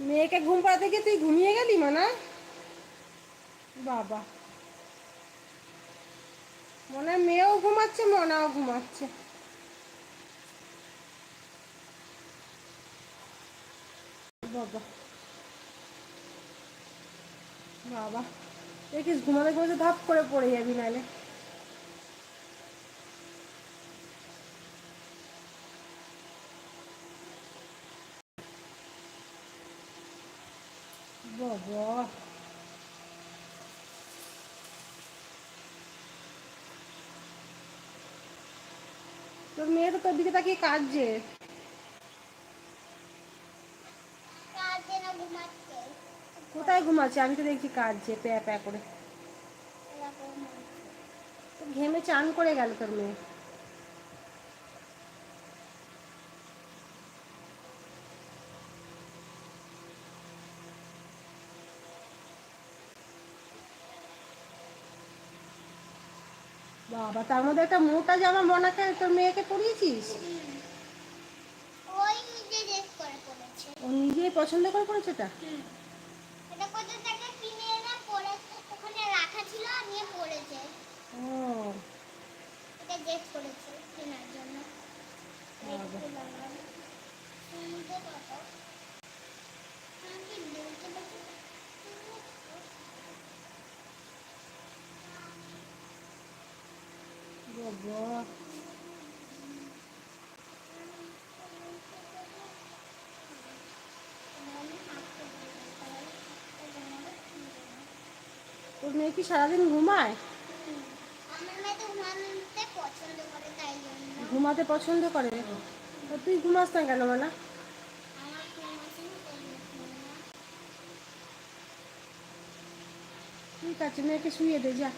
মেয়েকে ঘুম পাড়াতে গিয়ে তুই ঘুমিয়ে গেলি, মানা? বাবা। মনে মেয়েও ঘুমাচ্ছে, মনাও ঘুমাচ্ছে। বাবা। বাবা। দেখিস ঘুমাতে ঘুমাতে ধাপ করে পড়ে যাবি নাহলে। বাবা তোর মেয়ে তো তোর দিকে তাকিয়ে কাঁদছে কাজে না ঘুমাচ্ছে কোথায় ঘুমাচ্ছে আমি তো দেখছি কাঁদছে প্যা প্যা করে এরকম তো ঘেমে চান করে গেল তোর মেয়ে বাবা তার মধ্যে একটা মোটা জামা মনাকে তোর মেয়েকে পরিয়েছিস? ওই নিজে ড্রেস করে পড়েছে ও নিজেই পছন্দ করে পড়েছে এটা? এটা কোথা থেকে কিনে এনে পরে ওখানে রাখা ছিল নিয়ে পড়েছে ও। এটা ড্রেস করেছে কেনার জন্য। বাবা। বাবা। তোর মেয়ে কি সারাদিন ঘুমায়? ঘুমাতে পছন্দ করে। তাই ঘুমাস না কেন মানা? ঠিক আছে, মেয়েকে শুয়ে দে, যা।